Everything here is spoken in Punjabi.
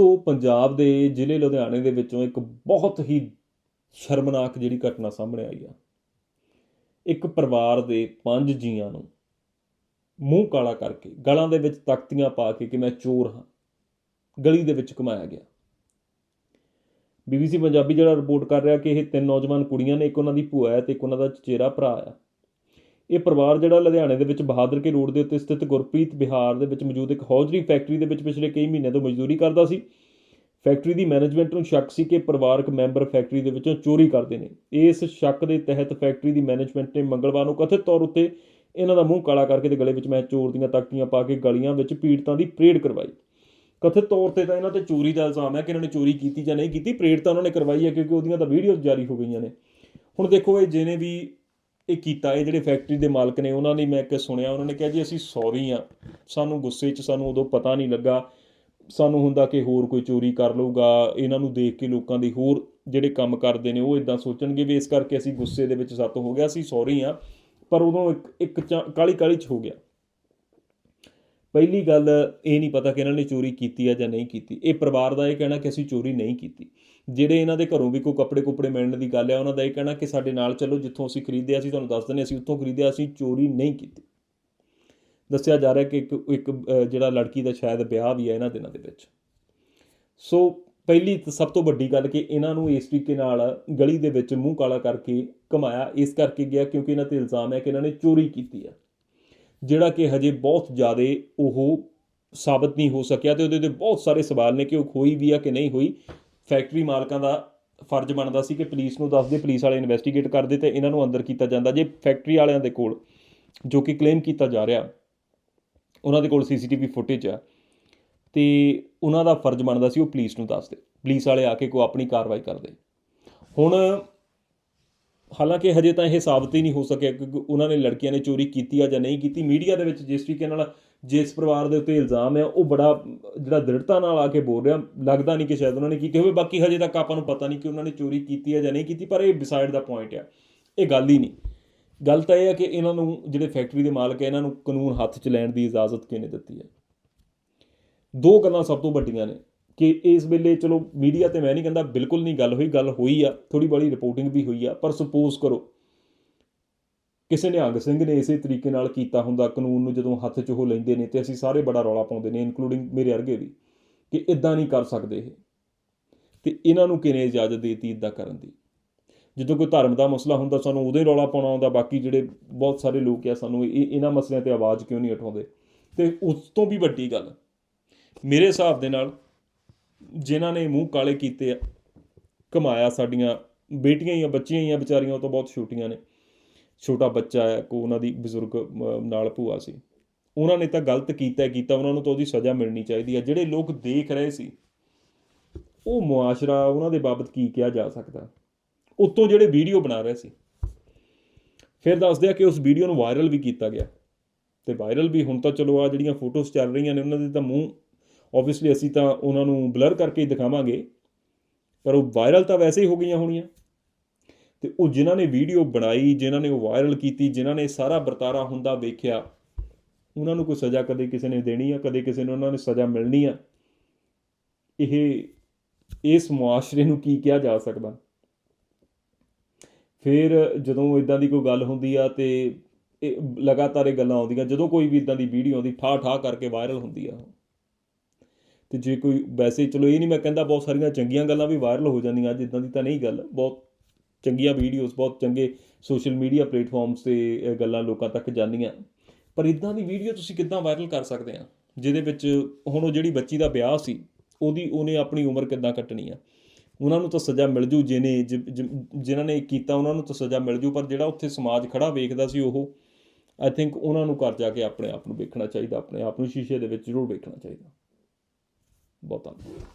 ਦੋਸਤੋ ਪੰਜਾਬ ਦੇ ਜ਼ਿਲ੍ਹੇ ਲੁਧਿਆਣੇ ਦੇ ਵਿੱਚੋਂ ਇੱਕ ਬਹੁਤ ਹੀ ਸ਼ਰਮਨਾਕ ਜਿਹੜੀ ਘਟਨਾ ਸਾਹਮਣੇ ਆਈ ਆ। ਇੱਕ ਪਰਿਵਾਰ ਦੇ ਪੰਜ ਜੀਆਂ ਨੂੰ ਮੂੰਹ ਕਾਲਾ ਕਰਕੇ ਗਲਾਂ ਦੇ ਵਿੱਚ ਤਖਤੀਆਂ ਪਾ ਕੇ ਕਿ ਮੈਂ ਚੋਰ ਹਾਂ, ਗਲੀ ਦੇ ਵਿੱਚ ਘੁਮਾਇਆ ਗਿਆ। ਬੀਬੀਸੀ ਪੰਜਾਬੀ ਜਿਹੜਾ ਰਿਪੋਰਟ ਕਰ ਰਿਹਾ ਕਿ ਇਹ ਤਿੰਨ ਨੌਜਵਾਨ ਕੁੜੀਆਂ ਨੇ, ਇੱਕ ਉਹਨਾਂ ਦੀ ਭੂਆ ਹੈ ਤੇ ਇੱਕ ਉਹਨਾਂ ਦਾ ਚਚੇਰਾ ਭਰਾ ਆ। ਇਹ ਪਰਿਵਾਰ ਜਿਹੜਾ ਲੁਧਿਆਣੇ ਦੇ ਵਿੱਚ ਬਹਾਦਰ ਕੇ ਰੋਡ ਦੇ ਉੱਤੇ ਸਥਿਤ ਗੁਰਪ੍ਰੀਤ ਬਿਹਾਰ ਦੇ ਵਿੱਚ ਮੌਜੂਦ ਇੱਕ ਹੌਜਰੀ ਫੈਕਟਰੀ ਦੇ ਵਿੱਚ ਪਿਛਲੇ ਕਈ ਮਹੀਨਿਆਂ ਤੋਂ ਮਜ਼ਦੂਰੀ ਕਰਦਾ ਸੀ। ਫੈਕਟਰੀ ਦੀ ਮੈਨੇਜਮੈਂਟ ਨੂੰ ਸ਼ੱਕ ਸੀ ਕਿ ਪਰਿਵਾਰਕ ਮੈਂਬਰ ਫੈਕਟਰੀ ਦੇ ਵਿੱਚੋਂ ਚੋਰੀ ਕਰਦੇ ਨੇ। ਇਸ ਸ਼ੱਕ ਦੇ ਤਹਿਤ ਫੈਕਟਰੀ ਦੀ ਮੈਨੇਜਮੈਂਟ ਨੇ ਮੰਗਲਵਾਰ ਨੂੰ ਕਥਿਤ ਤੌਰ ਉੱਤੇ ਇਹਨਾਂ ਦਾ ਮੂੰਹ ਕਾਲਾ ਕਰਕੇ ਤੇ ਗਲੇ ਵਿੱਚ ਮੈਂ ਚੋਰ ਦੀਆਂ ਤਖਤੀਆਂ ਪਾ ਕੇ ਗਲੀਆਂ ਵਿੱਚ ਪੀੜਤਾਂ ਦੀ ਪਰੇਡ ਕਰਵਾਈ। ਕਥਿਤ ਤੌਰ ਤੇ ਤਾਂ ਇਹਨਾਂ ਤੇ ਚੋਰੀ ਦਾ ਇਲਜ਼ਾਮ ਹੈ ਕਿ ਇਹਨਾਂ ਨੇ ਚੋਰੀ ਕੀਤੀ ਜਾਂ ਨਹੀਂ ਕੀਤੀ। ਪਰੇਡ ਤਾਂ ਉਹਨਾਂ ਨੇ ਕਰਵਾਈ ਹੈ ਕਿਉਂਕਿ ਉਹਦੀਆਂ ਤਾਂ ਵੀਡੀਓਜ਼ ਜਾਰੀ ਹੋ ਗਈਆਂ ਨੇ। ਹੁਣ ਦੇਖੋ ਇਹ ਜਿਹਨੇ ਵੀ ਇਹ ਕੀਤਾ, ਇਹ ਜਿਹੜੇ ਫੈਕਟਰੀ ਦੇ ਮਾਲਕ ਨੇ, ਉਹਨਾਂ ਨੇ ਮੈਂ ਇੱਕ ਸੁਣਿਆ, ਉਹਨਾਂ ਨੇ ਕਿਹਾ ਜੀ, ਅਸੀਂ ਸੌਰੀ ਆ ਸਾਨੂੰ ਗੁੱਸੇ 'ਚ, ਸਾਨੂੰ ਉਦੋਂ ਪਤਾ ਨਹੀਂ ਲੱਗਾ। ਸਾਨੂੰ ਹੁੰਦਾ ਕਿ ਹੋਰ ਕੋਈ ਚੋਰੀ ਕਰ ਲਊਗਾ। ਇਹਨਾਂ ਨੂੰ ਦੇਖ ਕੇ ਲੋਕਾਂ ਦੀ ਹੋਰ ਜਿਹੜੇ ਕੰਮ ਕਰਦੇ ਨੇ, ਉਹ ਇਦਾਂ ਸੋਚਣਗੇ ਵੀ ਇਸ ਕਰਕੇ ਅਸੀਂ ਗੁੱਸੇ ਦੇ ਵਿੱਚ ਸੱਤ ਹੋ ਗਿਆ, ਅਸੀਂ ਸੌਰੀ ਆ ਪਰ ਉਦੋਂ ਇੱਕ ਇੱਕ ਕਾਲੀ ਕਾਲੀ 'ਚ ਹੋ ਗਿਆ। ਪਹਿਲੀ ਗੱਲ ਇਹ ਨਹੀਂ ਪਤਾ ਕਿ ਇਹਨਾਂ ਨੇ ਚੋਰੀ ਕੀਤੀ ਹੈ ਜਾਂ ਨਹੀਂ ਕੀਤੀ। ਇਹ ਪਰਿਵਾਰ ਦਾ ਇਹ ਕਹਿਣਾ ਕਿ ਅਸੀਂ ਚੋਰੀ ਨਹੀਂ ਕੀਤੀ। ਜਿਹੜੇ ਇਹਨਾਂ ਦੇ ਘਰੋਂ ਵੀ ਕੋਈ ਕੱਪੜੇ ਕੁਪੜੇ ਮਿਲਣ ਦੀ ਗੱਲ ਹੈ ਉਹਨਾਂ ਦਾ ਇਹ ਕਹਿਣਾ ਕਿ ਸਾਡੇ ਨਾਲ ਚੱਲੋ, ਜਿੱਥੋਂ ਅਸੀਂ ਖਰੀਦਿਆ ਸੀ, ਤੁਹਾਨੂੰ ਦੱਸ ਦਿੰਦੇ ਅਸੀਂ ਉੱਥੋਂ ਖਰੀਦਿਆ, ਅਸੀਂ ਚੋਰੀ ਨਹੀਂ ਕੀਤੀ। ਦੱਸਿਆ ਜਾ ਰਿਹਾ ਕਿ ਇੱਕ ਇੱਕ ਜਿਹੜਾ ਲੜਕੀ ਦਾ ਸ਼ਾਇਦ ਵਿਆਹ ਵੀ ਹੈ ਇਹਨਾਂ ਦਿਨਾਂ ਦੇ ਵਿੱਚ। ਸੋ ਪਹਿਲੀ ਸਭ ਤੋਂ ਵੱਡੀ ਗੱਲ ਕਿ ਇਹਨਾਂ ਨੂੰ ਇਸ ਤਰੀਕੇ ਨਾਲ ਗਲੀ ਦੇ ਵਿੱਚ ਮੂੰਹ ਕਾਲਾ ਕਰਕੇ ਕਮਾਇਆ ਇਸ ਕਰਕੇ ਗਿਆ ਕਿਉਂਕਿ ਇਹਨਾਂ ਤੇ ਇਲਜ਼ਾਮ ਹੈ ਕਿ ਇਹਨਾਂ ਨੇ ਚੋਰੀ ਕੀਤੀ ਹੈ ਜਿਹੜਾ ਕਿ ਹਜੇ ਬਹੁਤ ਜ਼ਿਆਦਾ ਉਹ ਸਾਬਤ ਨਹੀਂ ਹੋ ਸਕਿਆ ਤੇ ਉਹਦੇ ਤੇ ਬਹੁਤ ਸਾਰੇ ਸਵਾਲ ਨੇ ਕਿ ਉਹ ਖੋਈ ਵੀ ਆ ਕਿ ਨਹੀਂ ਹੋਈ। ਫੈਕਟਰੀ ਮਾਲਕਾਂ ਦਾ ਫਰਜ਼ ਬਣਦਾ ਸੀ ਕਿ ਪੁਲਿਸ ਨੂੰ ਦੱਸਦੇ ਪੁਲਿਸ ਵਾਲੇ ਇਨਵੈਸਟੀਗੇਟ ਕਰਦੇ ਤੇ ਇਹਨਾਂ ਨੂੰ ਅੰਦਰ ਕੀਤਾ ਜਾਂਦਾ ਜੇ ਫੈਕਟਰੀ ਵਾਲਿਆਂ ਦੇ ਕੋਲ ਜੋ ਕਿ ਕਲੇਮ ਕੀਤਾ ਜਾ ਰਿਹਾ, ਉਹਨਾਂ ਦੇ ਕੋਲ ਸੀਸੀਟੀਵੀ ਫੁਟੇਜ ਆ ਤੇ ਉਹਨਾਂ ਦਾ ਫਰਜ਼ ਬਣਦਾ ਸੀ ਉਹ ਪੁਲਿਸ ਨੂੰ ਦੱਸਦੇ ਪੁਲਿਸ ਵਾਲੇ ਆ ਕੇ ਕੋ ਆਪਣੀ ਕਾਰਵਾਈ ਕਰਦੇ। ਹੁਣ ਹਾਲਾਂਕਿ ਹਜੇ ਤਾਂ ਇਹ ਸਾਬਤ ਹੀ ਨਹੀਂ ਹੋ ਸਕਿਆ ਕਿ ਉਹਨਾਂ ਨੇ ਲੜਕੀਆਂ ਨੇ ਚੋਰੀ ਕੀਤੀ ਆ ਜਾਂ ਨਹੀਂ ਕੀਤੀ। ਮੀਡੀਆ ਦੇ ਵਿੱਚ ਜਿਸ ਤਰੀਕੇ ਨਾਲ ਜਿਸ ਪਰਿਵਾਰ ਦੇ ਉੱਤੇ ਇਲਜ਼ਾਮ ਹੈ ਉਹ ਬੜਾ, ਜਿਹੜਾ ਦ੍ਰਿੜਤਾ ਨਾਲ ਆ ਕੇ ਬੋਲ ਰਿਹਾ, ਲੱਗਦਾ ਨਹੀਂ ਕਿ ਸ਼ਾਇਦ ਉਹਨਾਂ ਨੇ ਕੀਤੀ ਹੋਵੇ। ਬਾਕੀ ਹਜੇ ਤੱਕ ਆਪਾਂ ਨੂੰ ਪਤਾ ਨਹੀਂ ਕਿ ਉਹਨਾਂ ਨੇ ਚੋਰੀ ਕੀਤੀ ਹੈ ਜਾਂ ਨਹੀਂ ਕੀਤੀ, ਪਰ ਇਹ ਬਿਸਾਈਡ ਦਾ ਪੁਆਇੰਟ ਆ। ਇਹ ਗੱਲ ਹੀ ਨਹੀਂ। ਗੱਲ ਤਾਂ ਇਹ ਹੈ ਕਿ ਇਹਨਾਂ ਨੂੰ, ਜਿਹੜੇ ਫੈਕਟਰੀ ਦੇ ਮਾਲਕ ਹੈ ਇਹਨਾਂ ਨੂੰ ਕਾਨੂੰਨ ਹੱਥ 'ਚ ਲੈਣ ਦੀ ਇਜਾਜ਼ਤ ਕਿਹਨੇ ਦਿੱਤੀ ਹੈ ਦੋ ਗੱਲਾਂ ਸਭ ਤੋਂ ਵੱਡੀਆਂ ਨੇ। ਕਿ ਇਸ ਵੇਲੇ ਚਲੋ ਮੀਡੀਆ ਤੇ ਮੈਂ ਨਹੀਂ ਕਹਿੰਦਾ ਬਿਲਕੁਲ ਨਹੀਂ ਗੱਲ ਹੋਈ ਗੱਲ ਹੋਈ ਆ ਥੋੜੀ ਬੜੀ ਰਿਪੋਰਟਿੰਗ ਵੀ ਹੋਈ ਆ, ਪਰ ਸੁਪੋਜ਼ ਕਰੋ, ਕਿਸੇ ਨਿਹੰਗ ਸਿੰਘ ਨੇ ਇਸੇ ਤਰੀਕੇ ਨਾਲ ਕੀਤਾ ਹੁੰਦਾ, ਕਾਨੂੰਨ ਨੂੰ ਜਦੋਂ ਹੱਥ 'ਚ ਉਹ ਲੈਂਦੇ ਨੇ ਤੇ ਅਸੀਂ ਸਾਰੇ ਬੜਾ ਰੌਲਾ ਪਾਉਂਦੇ ਨੇ ਇਨਕਲੂਡਿੰਗ ਮੇਰੇ ਵਰਗੇ ਵੀ, ਕਿ ਇਦਾਂ ਨਹੀਂ ਕਰ ਸਕਦੇ ਇਹ। ਤੇ ਇਹਨਾਂ ਨੂੰ ਕਿਨੇ ਇਜਾਜ਼ਤ ਦੇਤੀ ਇਦਾਂ ਕਰਨ ਦੀ? ਜਦੋਂ ਕੋਈ ਧਰਮ ਦਾ ਮਸਲਾ ਹੁੰਦਾ, ਸਾਨੂੰ ਉਹਦੇ ਰੌਲਾ ਪਾਉਣਾ ਹੁੰਦਾ ਬਾਕੀ ਜਿਹੜੇ ਬਹੁਤ ਸਾਰੇ ਲੋਕ ਆ ਸਾਨੂੰ ਇਹ, ਇਹਨਾਂ ਮਸਲਿਆਂ ਤੇ ਆਵਾਜ਼ ਕਿਉਂ ਨਹੀਂ ਉਠਾਉਂਦੇ? ਤੇ ਉਸ ਤੋਂ ਵੀ ਵੱਡੀ ਗੱਲ, ਮੇਰੇ ਹਿਸਾਬ ਦੇ ਨਾਲ ਜਿਨ੍ਹਾਂ ਨੇ ਮੂੰਹ ਕਾਲੇ ਕੀਤੇ ਆ, ਕਮਾਇਆ ਸਾਡੀਆਂ ਬੇਟੀਆਂ ਹੀ ਆ, ਬੱਚੀਆਂ ਹੀ ਆ, ਵਿਚਾਰੀਆਂ ਉਹ ਤਾਂ ਬਹੁਤ ਛੋਟੀਆਂ ਨੇ। ਛੋਟਾ ਬੱਚਾ ਹੈ ਕੋ ਉਹਨਾਂ ਦੀ ਬਜ਼ੁਰਗ ਨਾਲ ਭੂਆ ਸੀ। ਉਹਨਾਂ ਨੇ ਤਾਂ ਗਲਤ ਕੀਤਾ ਕੀਤਾ ਉਹਨਾਂ ਨੂੰ ਤਾਂ ਉਹਦੀ ਸਜ਼ਾ ਮਿਲਣੀ ਚਾਹੀਦੀ ਹੈ ਜਿਹੜੇ ਲੋਕ ਦੇਖ ਰਹੇ ਸੀ, ਉਹ ਮੁਆਸ਼ਰਾ ਉਹਨਾਂ ਦੇ ਬਾਬਤ ਕੀ ਕਿਹਾ ਜਾ ਸਕਦਾ? ਉਤੋਂ ਜਿਹੜੇ ਵੀਡੀਓ ਬਣਾ ਰਹੇ ਸੀ। ਫਿਰ ਦੱਸਦੇ ਆ ਕਿ ਉਸ ਵੀਡੀਓ ਨੂੰ ਵਾਇਰਲ ਵੀ ਕੀਤਾ ਗਿਆ। ਤੇ ਵਾਇਰਲ ਵੀ ਹੁਣ ਤਾਂ ਚਲੋ ਆ ਜਿਹੜੀਆਂ ਫੋਟੋਜ਼ ਚੱਲ ਰਹੀਆਂ ਨੇ, ਉਹਨਾਂ ਦੇ ਤਾਂ ਮੂੰਹ ਆਬਵੀਅਸਲੀ ਅਸੀਂ ਤਾਂ ਉਹਨਾਂ ਨੂੰ ਬਲਰ ਕਰਕੇ ਹੀ ਦਿਖਾਵਾਂਗੇ, ਪਰ ਉਹ ਵਾਇਰਲ ਤਾਂ ਵੈਸੇ ਹੀ ਹੋ ਗਈਆਂ ਹੋਣੀਆਂ। ਤੇ ਉਹ ਜਿਨ੍ਹਾਂ ਨੇ ਵੀਡੀਓ ਬਣਾਈ, ਜਿਨ੍ਹਾਂ ਨੇ ਉਹ ਵਾਇਰਲ ਕੀਤੀ, ਜਿਨ੍ਹਾਂ ਨੇ ਸਾਰਾ ਵਰਤਾਰਾ ਹੁੰਦਾ ਵੇਖਿਆ, ਉਹਨਾਂ ਨੂੰ ਕੋਈ ਸਜ਼ਾ ਕਦੇ ਕਿਸੇ ਨੇ ਦੇਣੀ ਆ, ਕਦੇ ਕਿਸੇ ਨੂੰ ਉਹਨਾਂ ਨੇ ਸਜ਼ਾ ਮਿਲਣੀ ਆ। ਇਹ, ਇਸ ਮੁਆਸ਼ਰੇ ਨੂੰ ਕੀ ਕਿਹਾ ਜਾ ਸਕਦਾ? ਫਿਰ ਜਦੋਂ ਇਦਾਂ ਦੀ ਕੋਈ ਗੱਲ ਹੁੰਦੀ ਆ ਤੇ ਇਹ ਲਗਾਤਾਰ ਇਹ ਗੱਲਾਂ ਆਉਂਦੀਆਂ, ਜਦੋਂ ਕੋਈ ਵੀ ਇਦਾਂ ਦੀ ਵੀਡੀਓ ਆਉਂਦੀ ਠਾ ਠਾ ਕਰਕੇ ਵਾਇਰਲ ਹੁੰਦੀ ਆ। ਉਹ। ਤੇ ਜੇ ਕੋਈ ਵੈਸੇ ਚਲੋ ਇਹ ਨਹੀਂ ਮੈਂ ਕਹਿੰਦਾ ਬਹੁਤ ਸਾਰੀਆਂ ਚੰਗੀਆਂ ਗੱਲਾਂ ਵੀ ਵਾਇਰਲ ਹੋ ਜਾਂਦੀਆਂ, ਅੱਜ ਇਦਾਂ ਦੀ ਤਾਂ ਨਹੀਂ ਗੱਲ, ਬਹੁਤ ਚੰਗੀਆਂ ਵੀਡੀਓਜ਼ ਬਹੁਤ ਚੰਗੇ ਸੋਸ਼ਲ ਮੀਡੀਆ ਪਲੇਟਫਾਰਮਸ ਤੇ ਗੱਲਾਂ ਲੋਕਾਂ ਤੱਕ ਜਾਂਦੀਆਂ। ਪਰ ਇਦਾਂ ਦੀ ਵੀਡੀਓ ਤੁਸੀਂ ਕਿੱਦਾਂ ਵਾਇਰਲ ਕਰ ਸਕਦੇ ਆ? ਜਿਹਦੇ ਵਿੱਚ ਹੁਣ ਉਹ ਜਿਹੜੀ ਬੱਚੀ ਦਾ ਵਿਆਹ ਸੀ, ਉਹਦੀ ਉਹਨੇ ਆਪਣੀ ਉਮਰ ਕਿੱਦਾਂ ਕੱਟਣੀ ਆ? ਉਹਨਾਂ ਨੂੰ ਤਾਂ ਸਜ਼ਾ ਮਿਲ ਜੂ ਜਿਹਨੇ ਜਿ- ਜਿ- ਜਿਨ੍ਹਾਂ ਨੇ ਕੀਤਾ, ਉਹਨਾਂ ਨੂੰ ਤਾਂ ਸਜ਼ਾ ਮਿਲ ਜੂ, ਪਰ ਜਿਹੜਾ ਉੱਥੇ ਸਮਾਜ ਖੜਾ ਵੇਖਦਾ ਸੀ ਉਹ ਆਈ ਥਿੰਕ ਉਹਨਾਂ ਨੂੰ ਘਰ ਜਾ ਕੇ ਆਪਣੇ ਆਪ ਨੂੰ ਵੇਖਣਾ ਚਾਹੀਦਾ, ਆਪਣੇ ਆਪ ਨੂੰ ਸ਼ੀਸ਼ੇ ਦੇ ਵਿੱਚ ਜ਼ਰੂਰ ਵੇਖਣਾ ਚਾਹੀਦਾ। ਬਹੁਤ ਧੰਨਵਾਦ